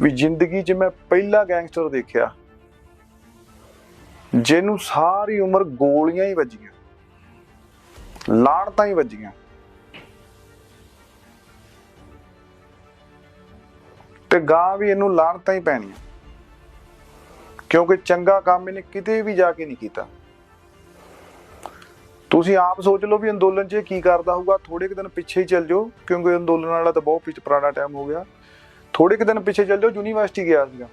ਵੀ ਜ਼ਿੰਦਗੀ 'ਚ ਮੈਂ ਪਹਿਲਾ ਗੈਂਗਸਟਰ ਦੇਖਿਆ। ਜਿਹਨੂੰ ਸਾਰੀ ਉਮਰ ਗੋਲੀਆਂ ਹੀ ਵੱਜੀਆਂ। ਲਾਣਤਾਂ ਹੀ ਵੱਜੀਆਂ। ਤੇ ਗਾਂ ਵੀ ਇਹਨੂੰ ਲਾਣਤਾਂ ਹੀ ਪੈਣੀਆਂ। ਕਿਉਂਕਿ ਚੰਗਾ ਕੰਮ ਇਹਨੇ ਕਿਤੇ ਵੀ ਜਾ ਕੇ ਨਹੀਂ ਕੀਤਾ। ਤੁਸੀਂ ਆਪ ਸੋਚ ਲਓ ਵੀ ਅੰਦੋਲਨ 'ਚ ਇਹ ਕੀ ਕਰਦਾ ਹੋਊਗਾ। ਥੋੜੇ ਕੁ ਦਿਨ ਪਿੱਛੇ ਹੀ ਚੱਲ ਜਾਓ, ਕਿਉਂਕਿ ਅੰਦੋਲਨ ਵਾਲਾ ਤਾਂ ਬਹੁਤ ਪਿੱਛ ਪੁਰਾਣਾ ਟਾਈਮ ਹੋ ਗਿਆ। ਥੋੜੇ ਕੁ ਦਿਨ ਪਿੱਛੇ ਚੱਲ ਜਾਓ, ਯੂਨੀਵਰਸਿਟੀ ਗਿਆ ਸੀਗਾ।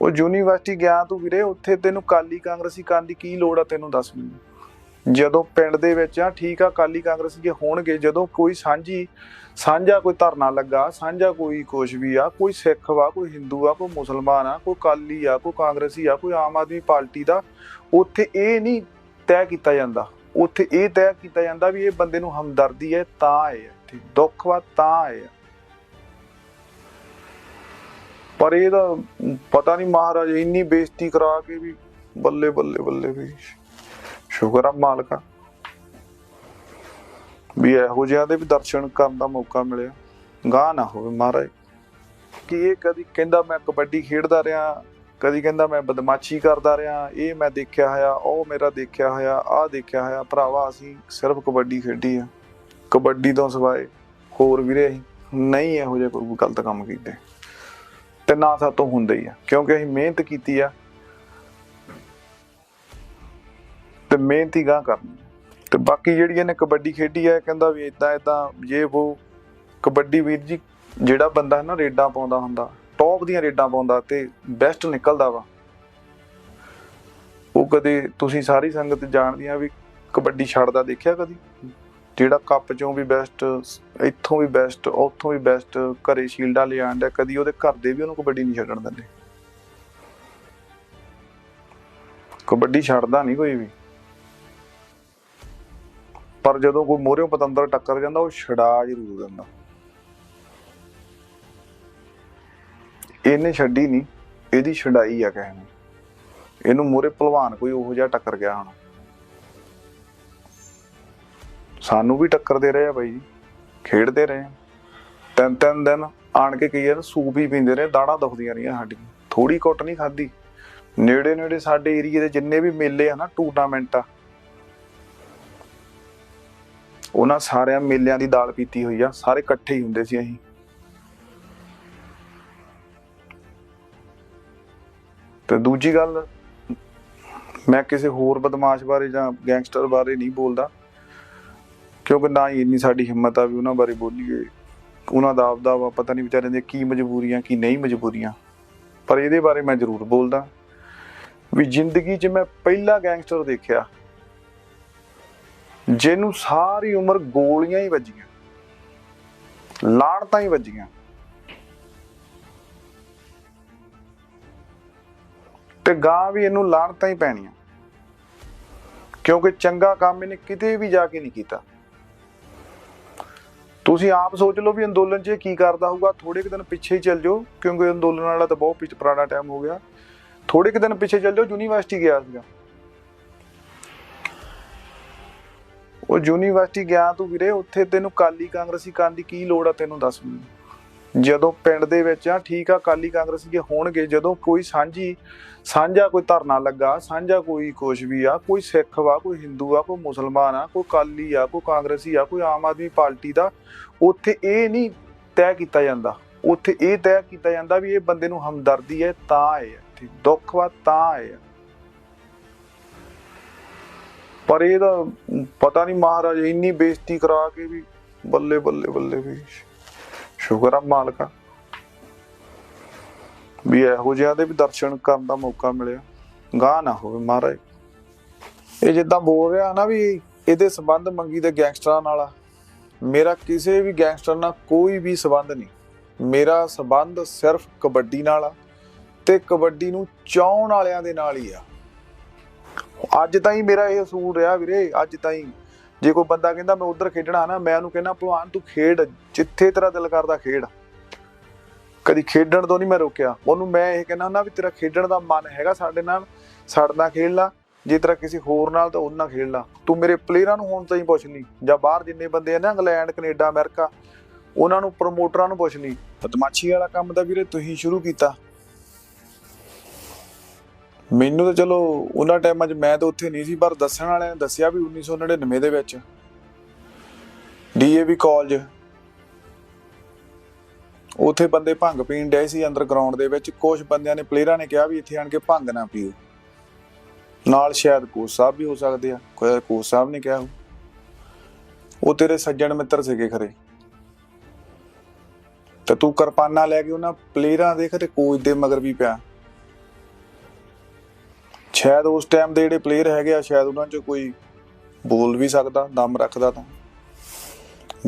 ਉਹ ਯੂਨੀਵਰਸਿਟੀ ਗਿਆ ਤੂੰ ਵੀਰੇ, ਉੱਥੇ ਤੈਨੂੰ ਕਾਲੀ ਕਾਂਗਰਸੀ ਕਰਨ ਦੀ ਕੀ ਲੋੜ ਆ ਤੈਨੂੰ ਦੱਸ ਮੈਨੂੰ। ਜਦੋਂ ਪਿੰਡ ਦੇ ਵਿੱਚ ਆ, ਠੀਕ ਆ ਕਾਲੀ ਕਾਂਗਰਸੀ ਜੇ ਹੋਣਗੇ, ਜਦੋਂ ਕੋਈ ਸਾਂਝੀ, ਸਾਂਝਾ ਕੋਈ ਧਰਨਾ ਲੱਗਾ, ਸਾਂਝਾ ਕੋਈ ਕੁਛ ਵੀ ਆ, ਕੋਈ ਸਿੱਖ ਵਾ, ਕੋਈ ਹਿੰਦੂ ਆ, ਕੋਈ ਮੁਸਲਮਾਨ ਆ, ਕੋਈ ਕਾਲੀ ਆ, ਕੋਈ ਕਾਂਗਰਸੀ ਆ, ਕੋਈ ਆਮ ਆਦਮੀ ਪਾਰਟੀ ਦਾ, ਉੱਥੇ ਇਹ ਨਹੀਂ ਤੈਅ ਕੀਤਾ ਜਾਂਦਾ। ਉੱਥੇ ਇਹ ਤੈਅ ਕੀਤਾ ਜਾਂਦਾ ਵੀ ਇਹ ਬੰਦੇ ਨੂੰ ਹਮਦਰਦੀ ਹੈ, ਤਾਂ ਹੈ। ਆ ਦੁੱਖ ਵਾ ਤਾਂ ਆਏ ਪਰ ਇਹਦਾ ਪਤਾ ਨਹੀਂ ਮਹਾਰਾਜ, ਇੰਨੀ ਬੇਇੱਜ਼ਤੀ ਕਰਾ ਕੇ ਵੀ ਬੱਲੇ ਬੱਲੇ ਬੱਲੇ ਵੀ ਸ਼ੁਕਰ ਆ ਮਾਲਕਾ ਵੀ ਇਹੋ ਜਿਹਾ ਦੇ ਵੀ ਦਰਸ਼ਨ ਕਰਨ ਦਾ ਮੌਕਾ ਮਿਲਿਆ। ਗਾਹ ਨਾ ਹੋਵੇ ਮਹਾਰਾਜ। ਕਿ ਇਹ ਕਦੀ ਕਹਿੰਦਾ ਮੈਂ ਕਬੱਡੀ ਖੇਡਦਾ ਰਿਹਾ, ਕਦੀ ਕਹਿੰਦਾ ਮੈਂ ਬਦਮਾਸ਼ੀ ਕਰਦਾ ਰਿਹਾ, ਇਹ ਮੈਂ ਦੇਖਿਆ ਹੋਇਆ, ਉਹ ਮੇਰਾ ਦੇਖਿਆ ਹੋਇਆ, ਆਹ ਦੇਖਿਆ ਹੋਇਆ। ਭਰਾਵਾ, ਅਸੀਂ ਸਿਰਫ ਕਬੱਡੀ ਖੇਡੀ ਆ। ਕਬੱਡੀ ਤੋਂ ਸਿਵਾਏ ਹੋਰ ਵੀਰੇ ਨਹੀਂ ਇਹੋ ਜਿਹਾ ਕੋਈ ਗਲਤ ਕੰਮ ਕੀਤੇ। ਤੇ ਨਾ ਸਾਤੋਂ ਹੁੰਦਾ ਹੀ ਆ, ਕਿਉਂਕਿ ਅਸੀਂ ਮਿਹਨਤ ਕੀਤੀ ਆ। ਤੇ ਮਿਹਨਤ ਹੀ ਗਾਂ ਕਰਨੀ ਤੇ ਬਾਕੀ ਜਿਹੜੀ ਇਹਨੇ ਕਬੱਡੀ ਖੇਡੀ ਆ, ਇਹ ਕਹਿੰਦਾ ਵੀ ਇਦਾਂ ਇਦਾਂ ਇਹ ਉਹ ਕਬੱਡੀ ਵੀਰ ਜੀ ਜਿਹੜਾ ਬੰਦਾ ਨਾ ਰੇਡਾਂ ਪਾਉਂਦਾ ਹੁੰਦਾ ਟੌਪ ਦੀਆਂ ਰੇਡਾਂ ਪਾਉਂਦਾ ਤੇ ਬੈਸਟ ਨਿਕਲਦਾ ਵਾ। ਉਹ ਕਦੇ ਤੁਸੀਂ ਸਾਰੀ ਸੰਗਤ ਜਾਣਦੀਆਂ ਵੀ ਕਬੱਡੀ ਛੱਡਦਾ ਦੇਖਿਆ ਕਦੀ? ਜਿਹੜਾ ਕੱਪ ਚੋਂ ਵੀ ਬੈਸਟ ਇੱਥੋਂ ਵੀ ਬੈਸਟ ਉੱਥੋਂ ਵੀ ਬੈਸਟ ਘਰੇ ਸ਼ੀਲਡਾਂ ਲੈ ਆਂਦਾ ਕਦੀ ਉਹਦੇ ਘਰ ਦੇ ਵੀ ਉਹਨੂੰ ਕਬੱਡੀ ਨਹੀਂ ਛੱਡਣ ਦਿੰਦੇ। ਕਬੱਡੀ ਛੱਡਦਾ ਨਹੀਂ ਕੋਈ ਵੀ। ਪਰ ਜਦੋਂ ਕੋਈ ਮੋਹਰਿਓਂ ਪਤੰਦਰ ਟੱਕਰ ਜਾਂਦਾ, ਉਹ ਛਡਾ ਜ਼ਰੂਰ ਦਿੰਦਾ। ਇਹਨੇ ਛੱਡੀ ਨਹੀਂ, ਇਹਦੀ ਛਡਾਈ ਆ ਕਿਸੇ ਨੇ। ਇਹਨੂੰ ਮੋਹਰੇ ਭਲਵਾਨ ਕੋਈ ਉਹੋ ਜਿਹਾ ਟੱਕਰ ਗਿਆ ਹੁਣ। ਸਾਨੂੰ ਵੀ ਟੱਕਰਦੇ ਰਹੇ ਆ ਬਾਈ ਜੀ, ਖੇਡਦੇ ਰਹੇ ਆ। ਤਿੰਨ ਤਿੰਨ ਦਿਨ ਆਣ ਕੇ ਕਈ ਵਾਰ ਸੂਪ ਹੀ ਪੀਂਦੇ ਰਹੇ ਦਾੜਾ ਦੁਖਦੀਆਂ ਰਹੀਆਂ ਸਾਡੀਆਂ। ਥੋੜੀ ਕੁੱਟ ਨਹੀਂ ਖਾਦੀ ਨੇੜੇ ਨੇੜੇ ਸਾਡੇ ਏਰੀਏ ਦੇ ਜਿੰਨੇ ਵੀ ਮੇਲੇ ਆ ਨਾ, ਟੂਰਨਾਮੈਂਟ ਆ ਉਹਨਾਂ ਸਾਰਿਆਂ ਮੇਲਿਆਂ ਦੀ ਦਾਲ ਪੀਤੀ ਹੋਈ ਆ, ਸਾਰੇ ਇਕੱਠੇ ਹੀ ਹੁੰਦੇ ਸੀ ਅਸੀਂ। ਤੇ ਦੂਜੀ ਗੱਲ, ਮੈਂ ਕਿਸੇ ਹੋਰ ਬਦਮਾਸ਼ ਬਾਰੇ ਜਾਂ ਗੈਂਗਸਟਰ ਬਾਰੇ ਨਹੀਂ ਬੋਲਦਾ। ਕਿਉਂਕਿ ਨਾ ਹੀ ਇੰਨੀ ਸਾਡੀ ਹਿੰਮਤ ਆ ਵੀ ਉਹਨਾਂ ਬਾਰੇ ਬੋਲੀਏ। ਉਹਨਾਂ ਦਾ ਆਪਦਾ ਵਾ, ਪਤਾ ਨਹੀਂ ਵਿਚਾਰਿਆਂ ਦੀਆਂ ਕੀ ਮਜਬੂਰੀਆਂ, ਕੀ ਨਹੀਂ ਮਜਬੂਰੀਆਂ। ਪਰ ਇਹਦੇ ਬਾਰੇ ਮੈਂ ਜ਼ਰੂਰ ਬੋਲਦਾ। ਵੀ ਜ਼ਿੰਦਗੀ 'ਚ ਮੈਂ ਪਹਿਲਾ ਗੈਂਗਸਟਰ ਦੇਖਿਆ। ਜਿਹਨੂੰ ਸਾਰੀ ਉਮਰ ਗੋਲੀਆਂ ਹੀ ਵੱਜੀਆਂ। ਲਾਣਤਾਂ ਹੀ ਵੱਜੀਆਂ। ਤੇ ਗਾਂ ਵੀ ਇਹਨੂੰ ਲਾਣਤਾਂ ਹੀ ਪੈਣੀਆਂ। ਕਿਉਂਕਿ ਚੰਗਾ ਕੰਮ ਇਹਨੇ ਕਿਤੇ ਵੀ ਜਾ ਕੇ ਨਹੀਂ ਕੀਤਾ। ਤੁਸੀਂ ਆਪ ਸੋਚ ਲਓ ਵੀ ਅੰਦੋਲਨ 'ਚ ਇਹ ਕੀ ਕਰਦਾ ਹੋਊਗਾ। ਥੋੜੇ ਕੁ ਦਿਨ ਪਿੱਛੇ ਹੀ ਚੱਲ ਜਾਓ, ਕਿਉਂਕਿ ਅੰਦੋਲਨ ਵਾਲਾ ਤਾਂ ਬਹੁਤ ਪਿੱਛ ਪੁਰਾਣਾ ਟਾਈਮ ਹੋ ਗਿਆ। ਥੋੜੇ ਕੁ ਦਿਨ ਪਿੱਛੇ ਚੱਲ ਜਾਓ, ਯੂਨੀਵਰਸਿਟੀ ਗਿਆ ਸੀਗਾ। ਉਹ ਯੂਨੀਵਰਸਿਟੀ ਗਿਆ ਤੂੰ ਵੀਰੇ, ਉੱਥੇ ਤੈਨੂੰ ਕਾਲੀ ਕਾਂਗਰਸੀ ਕਰਨ ਦੀ ਕੀ ਲੋੜ ਆ ਤੈਨੂੰ ਦੱਸ ਮੈਨੂੰ। ਜਦੋਂ ਪਿੰਡ ਦੇ ਵਿੱਚ ਆ, ਠੀਕ ਆ ਕਾਲੀ ਕਾਂਗਰਸੀ ਜੇ ਹੋਣਗੇ, ਜਦੋਂ ਕੋਈ ਸਾਂਝੀ, ਸਾਂਝਾ ਕੋਈ ਧਰਨਾ ਲੱਗਾ, ਸਾਂਝਾ ਕੋਈ ਕੁਛ ਵੀ ਆ, ਕੋਈ ਸਿੱਖ ਵਾ, ਕੋਈ ਹਿੰਦੂ ਆ, ਕੋਈ ਮੁਸਲਮਾਨ ਆ, ਕੋਈ ਕਾਲੀ ਆ, ਕੋਈ ਕਾਂਗਰਸੀ ਆ, ਕੋਈ ਆਮ ਆਦਮੀ ਪਾਰਟੀ ਦਾ, ਉੱਥੇ ਇਹ ਨਹੀਂ ਤੈਅ ਕੀਤਾ ਜਾਂਦਾ। ਉੱਥੇ ਇਹ ਤੈਅ ਕੀਤਾ ਜਾਂਦਾ ਵੀ ਇਹ ਬੰਦੇ ਨੂੰ ਹਮਦਰਦੀ ਹੈ, ਤਾਂ ਆਏ ਆ ਇੱਥੇ। ਦੁੱਖ ਵਾ, ਤਾਂ ਆਏ ਆ ਪਰ ਇਹਦਾ ਪਤਾ ਨਹੀਂ ਮਹਾਰਾਜ, ਇੰਨੀ ਬੇਇੱਜ਼ਤੀ ਕਰਾ ਕੇ ਵੀ ਬੱਲੇ ਬੱਲੇ ਬੱਲੇ ਵੀ। ਸ਼ੁਕਰ ਆ ਮਾਲਕਾ ਵੀ ਇਹੋ ਜਿਹਾਂ ਦੇ ਵੀ ਦਰਸ਼ਨ ਕਰਨ ਦਾ ਮੌਕਾ ਮਿਲਿਆ। ਗਾਹ ਨਾ ਹੋਵੇ ਮਹਾਰਾਜ। ਇਹ ਜਿੱਦਾਂ ਬੋਲ ਰਿਹਾ ਨਾ ਵੀ ਇਹਦੇ ਸੰਬੰਧ ਮੰਗੀ ਦੇ ਗੈਂਗਸਟਰਾਂ ਨਾਲ ਮੇਰਾ ਕਿਸੇ ਵੀ ਗੈਂਗਸਟਰ ਨਾਲ ਕੋਈ ਵੀ ਸੰਬੰਧ ਨਹੀਂ। ਮੇਰਾ ਸੰਬੰਧ ਸਿਰਫ ਕਬੱਡੀ ਨਾਲ ਆ ਤੇ ਕਬੱਡੀ ਨੂੰ ਚਾਹਣ ਵਾਲਿਆਂ ਦੇ ਨਾਲ ਹੀ ਆ। ਅੱਜ ਤਾਈਂ ਮੇਰਾ ਇਹ ਅਸੂਲ ਰਿਹਾ ਵੀਰੇ। ਅੱਜ ਤਾਈਂ ਜੇ ਕੋਈ ਬੰਦਾ ਕਹਿੰਦਾ ਮੈਂ ਉਧਰ ਖੇਡਣਾ ਨਾ, ਮੈਂ ਉਹਨੂੰ ਕਹਿੰਦਾ, ਭਲਵਾਨ ਤੂੰ ਖੇਡ, ਜਿੱਥੇ ਤੇਰਾ ਦਿਲ ਕਰਦਾ ਖੇਡ। ਕਦੀ ਖੇਡਣ ਤੋਂ ਨਹੀਂ ਮੈਂ ਰੋਕਿਆ। ਉਹਨੂੰ ਮੈਂ ਇਹ ਕਹਿੰਦਾ ਹੁੰਦਾ ਵੀ ਤੇਰਾ ਖੇਡਣ ਦਾ ਮਨ ਹੈਗਾ ਸਾਡੇ ਨਾਲ ਸਾਡੇ ਨਾਲ ਖੇਡ ਲਾ। ਜੇ ਤੇਰਾ ਕਿਸੇ ਹੋਰ ਨਾਲ ਤਾਂ ਉਹਨਾਂ ਨਾਲ ਖੇਡ ਲਾ। ਤੂੰ ਮੇਰੇ ਪਲੇਅਰਾਂ ਨੂੰ ਹੁਣ ਹੀ ਪੁੱਛ ਲਈ ਜਾਂ ਬਾਹਰ ਜਿੰਨੇ ਬੰਦੇ ਆ ਨਾ, ਇੰਗਲੈਂਡ, ਕੈਨੇਡਾ, ਅਮਰੀਕਾ, ਉਹਨਾਂ ਨੂੰ ਪ੍ਰਮੋਟਰਾਂ ਨੂੰ ਪੁੱਛ ਲਈ ਬਦਮਾਸ਼ੀ ਵਾਲਾ ਕੰਮ ਤਾਂ ਵੀਰੇ ਤੁਸੀਂ ਸ਼ੁਰੂ ਕੀਤਾ। ਮੈਨੂੰ ਤਾਂ ਚਲੋ ਉਹਨਾਂ ਟਾਈਮਾਂ 'ਚ ਮੈਂ ਤਾਂ ਉੱਥੇ ਨਹੀਂ ਸੀ, ਪਰ ਦੱਸਣ ਵਾਲਿਆਂ ਨੇ ਦੱਸਿਆ ਵੀ 1999 ਦੇ ਵਿੱਚ। ਡੀਏਵੀ ਕਾਲਜ ਉੱਥੇ ਬੰਦੇ ਭੰਗ ਪੀਣ ਡਏ ਸੀ ਅੰਦਰ ਗਰਾਊਂਡ ਦੇ ਵਿੱਚ। ਕੁਝ ਬੰਦਿਆਂ ਨੇ ਪਲੇਅਰਾਂ ਨੇ ਕਿਹਾ ਵੀ ਇੱਥੇ ਆਣ ਕੇ ਭੰਗ ਨਾ ਪੀਓ। ਨਾਲ ਸ਼ਾਇਦ ਕੋਚ ਸਾਹਿਬ ਵੀ ਹੋ ਸਕਦੇ ਆ, ਕੋਈ ਕੋਚ ਸਾਹਿਬ ਨੇ ਕਿਹਾ ਉਹ ਤੇਰੇ ਸੱਜਣ ਮਿੱਤਰ ਸੀਗੇ ਖਰੇ। ਤੇ ਤੂੰ ਕਿਰਪਾਨਾਂ ਲੈ ਕੇ ਉਹਨਾਂ ਪਲੇਅਰਾਂ ਦੇ ਖਰੇ ਕੋਚ ਦੇ ਮਗਰ ਵੀ ਪਿਆ। ਸ਼ਾਇਦ ਉਸ ਟਾਈਮ ਦੇ ਜਿਹੜੇ ਪਲੇਅਰ ਹੈਗੇ ਆ, ਸ਼ਾਇਦ ਉਹਨਾਂ 'ਚ ਕੋਈ ਬੋਲ ਵੀ ਸਕਦਾ, ਦਮ ਰੱਖਦਾ ਤਾਂ।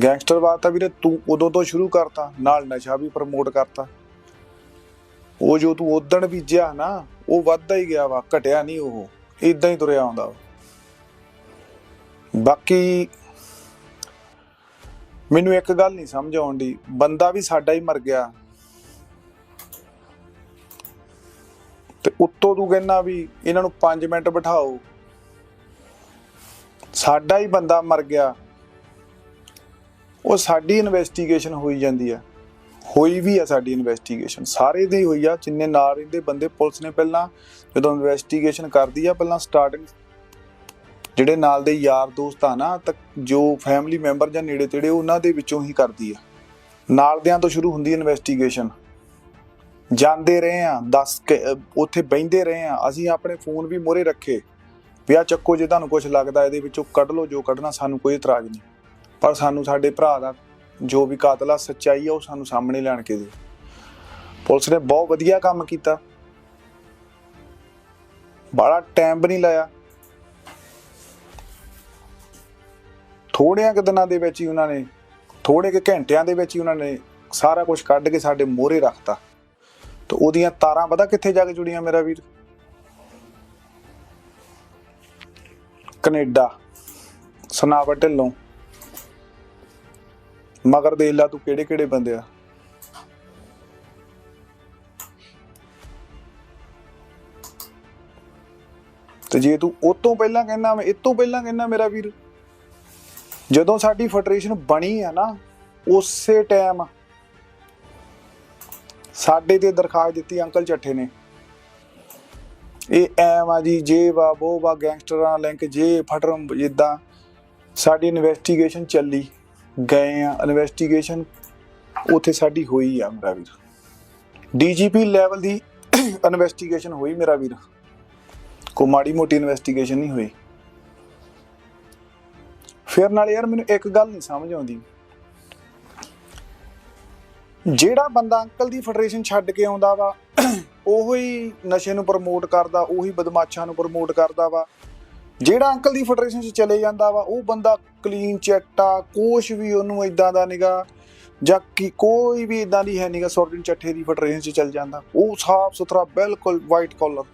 ਗੈਂਗਸਟਰਵਾਦ ਤਾਂ ਵੀਰੇ ਤੂੰ ਉਦੋਂ ਤੋਂ ਸ਼ੁਰੂ ਕਰਤਾ, ਨਾਲ ਨਸ਼ਾ ਵੀ ਪ੍ਰਮੋਟ ਕਰਤਾ। ਉਹ ਜੋ ਤੂੰ ਉਦਣ ਬੀਜਿਆ ਨਾ, ਉਹ ਵੱਧਦਾ ਹੀ ਗਿਆ ਵਾ, ਘਟਿਆ ਨਹੀਂ ਉਹ। ਇਦਾਂ ਹੀ ਤੁਰਿਆ ਆਉਂਦਾ ਵਾ। ਬਾਕੀ ਮੈਨੂੰ ਇੱਕ ਗੱਲ ਨਹੀਂ ਸਮਝ ਆਉਂਦੀ ਬੰਦਾ ਵੀ ਸਾਡਾ ਹੀ ਮਰ ਗਿਆ। ਤੇ ਉੱਤੋਂ ਤੂੰ ਕਹਿੰਦਾ ਵੀ ਇਹਨਾਂ ਨੂੰ 5 ਮਿੰਟ ਬਿਠਾਓ। ਸਾਡਾ ਹੀ ਬੰਦਾ ਮਰ ਗਿਆ। ਉਹ ਸਾਡੀ ਇਨਵੈਸਟੀਗੇਸ਼ਨ ਹੋਈ ਜਾਂਦੀ ਆ। ਹੋਈ ਵੀ ਆ ਸਾਡੀ ਇਨਵੈਸਟੀਗੇਸ਼ਨ ਸਾਰੇ ਦੀ ਹੋਈ ਆ, ਜਿੰਨੇ ਨਾਲ ਰਹਿੰਦੇ ਬੰਦੇ ਪੁਲਿਸ ਨੇ ਪਹਿਲਾਂ, ਜਦੋਂ ਇਨਵੈਸਟੀਗੇਸ਼ਨ ਕਰਦੀ ਆ, ਪਹਿਲਾਂ ਸਟਾਰਟਿੰਗ ਜਿਹੜੇ ਨਾਲ ਦੇ ਯਾਰ ਦੋਸਤ ਆ ਨਾ, ਤਾਂ ਜੋ ਫੈਮਿਲੀ ਮੈਂਬਰ ਜਾਂ ਨੇੜੇ ਤੇੜੇ ਉਹਨਾਂ ਦੇ ਵਿੱਚੋਂ ਹੀ ਕਰਦੀ ਆ। ਨਾਲਦਿਆਂ ਤੋਂ ਸ਼ੁਰੂ ਹੁੰਦੀ ਇਨਵੈਸਟੀਗੇਸ਼ਨ ਜਾਂਦੇ ਰਹੇ ਆ 10 ਉੱਥੇ ਬੈੰਦੇ ਰਹੇ ਆ ਅਸੀਂ ਆਪਣੇ ਫੋਨ ਵੀ ਮੋਰੇ ਰੱਖੇ। ਵੀ ਆ ਚੱਕੋ ਜੇ ਤੁਹਾਨੂੰ ਕੁਝ ਲੱਗਦਾ ਇਹਦੇ ਵਿੱਚੋਂ ਕੱਢ ਲਓ, ਜੋ ਕੱਢਣਾ ਸਾਨੂੰ ਕੋਈ ਇਤਰਾਜ਼ ਨਹੀਂ। ਪਰ ਸਾਨੂੰ ਸਾਡੇ ਭਰਾ ਦਾ ਜੋ ਵੀ ਕਾਤਲਾ ਸੱਚਾਈ ਆ, ਉਹ ਸਾਨੂੰ ਸਾਹਮਣੇ ਲੈਣ ਕੇ ਦੇ। ਪੁਲਿਸ ਨੇ ਬਹੁਤ ਵਧੀਆ ਕੰਮ ਕੀਤਾ। ਬੜਾ ਟਾਈਮ ਵੀ ਨਹੀਂ ਲਾਇਆ। ਥੋੜਿਆਂ ਕੁ ਦਿਨਾਂ ਦੇ ਵਿੱਚ ਹੀ ਉਹਨਾਂ ਨੇ ਥੋੜੇ ਕੁ ਘੰਟਿਆਂ ਦੇ ਵਿੱਚ ਹੀ ਉਹਨਾਂ ਨੇ ਸਾਰਾ ਕੁਝ ਕੱਢ ਕੇ ਸਾਡੇ ਮੋਹਰੇ ਰੱਖਤਾ। ਤੇ ਉਹਦੀਆਂ ਤਾਰਾਂ ਪਤਾ ਕਿੱਥੇ ਜਾ ਕੇ ਜੁੜੀਆਂ ਮੇਰਾ ਵੀਰ? ਕੈਨੇਡਾ ਸਨਾਵਰ ਢਿੱਲੋਂ। ਮਗਰ ਦੇਖ ਲਾ ਤੂੰ ਕਿਹੜੇ ਕਿਹੜੇ ਬੰਦੇ ਆ। ਤੇ ਜੇ ਤੂੰ ਉਹ ਤੋਂ ਪਹਿਲਾਂ ਕਹਿੰਦਾ ਮੈਂ, ਇਹ ਤੋਂ ਪਹਿਲਾਂ ਕਹਿੰਦਾ ਮੇਰਾ ਵੀਰ। ਜਦੋਂ ਸਾਡੀ ਫੈਡਰੇਸ਼ਨ ਬਣੀ ਆ ਨਾ, ਉਸੇ ਟਾਈਮ ਸਾਡੇ ਤੇ ਦਰਖਾਸਤ ਦਿੱਤੀ ਅੰਕਲ ਚੱਠੇ ਨੇ। ਇਹ ਐਮ ਆ ਜੀ, ਜੇ ਵਾ ਉਹ ਵਾ, ਗੈਂਗਸਟਰਾਂ ਲਿੰਕ, ਜੇ ਫਟਰਮ ਜਿੱਦਾਂ ਸਾਡੀ ਇਨਵੈਸਟੀਗੇਸ਼ਨ ਚੱਲੀ, ਗਏ ਆ ਇਨਵੈਸਟੀਗੇਸ਼ਨ ਉੱਥੇ ਸਾਡੀ ਹੋਈ ਆ ਮੇਰਾ ਵੀਰ। ਡੀਜੀਪੀ ਲੈਵਲ ਦੀ ਇਨਵੈਸਟੀਗੇਸ਼ਨ ਹੋਈ ਮੇਰਾ ਵੀਰ। ਕੋ ਮਾੜੀ ਮੋਟੀ ਇਨਵੈਸਟੀਗੇਸ਼ਨ ਨਹੀਂ ਹੋਈ। ਫਿਰ ਨਾਲ ਯਾਰ ਮੈਨੂੰ ਇੱਕ ਗੱਲ ਨਹੀਂ ਸਮਝ ਆਉਂਦੀ। ਜਿਹੜਾ ਬੰਦਾ ਅੰਕਲ ਦੀ ਫੈਡਰੇਸ਼ਨ ਛੱਡ ਕੇ ਆਉਂਦਾ ਵਾ, ਉਹੋ ਹੀ ਨਸ਼ੇ ਨੂੰ ਪ੍ਰਮੋਟ ਕਰਦਾ, ਉਹੀ ਬਦਮਾਸ਼ਾਂ ਨੂੰ ਪ੍ਰਮੋਟ ਕਰਦਾ ਵਾ। ਜਿਹੜਾ ਅੰਕਲ ਦੀ ਫੈਡਰੇਸ਼ਨ 'ਚ ਚਲੇ ਜਾਂਦਾ ਵਾ, ਉਹ ਬੰਦਾ ਕਲੀਨ ਚਿੱਟਾ, ਕੁਛ ਵੀ ਉਹਨੂੰ ਇਦਾਂ ਦਾ ਨਿਗਾ, ਜਾਂ ਕਿ ਕੋਈ ਵੀ ਇਦਾਂ ਦੀ ਹੈ ਨਿਗਾ ਸੁਰਜਨ ਚੱਠੇ ਦੀ ਫੈਡਰੇਸ਼ਨ 'ਚ ਚਲ ਜਾਂਦਾ। ਉਹ ਸਾਫ਼ ਸੁਥਰਾ ਬਿਲਕੁਲ ਵਾਈਟ ਕਾਲਰ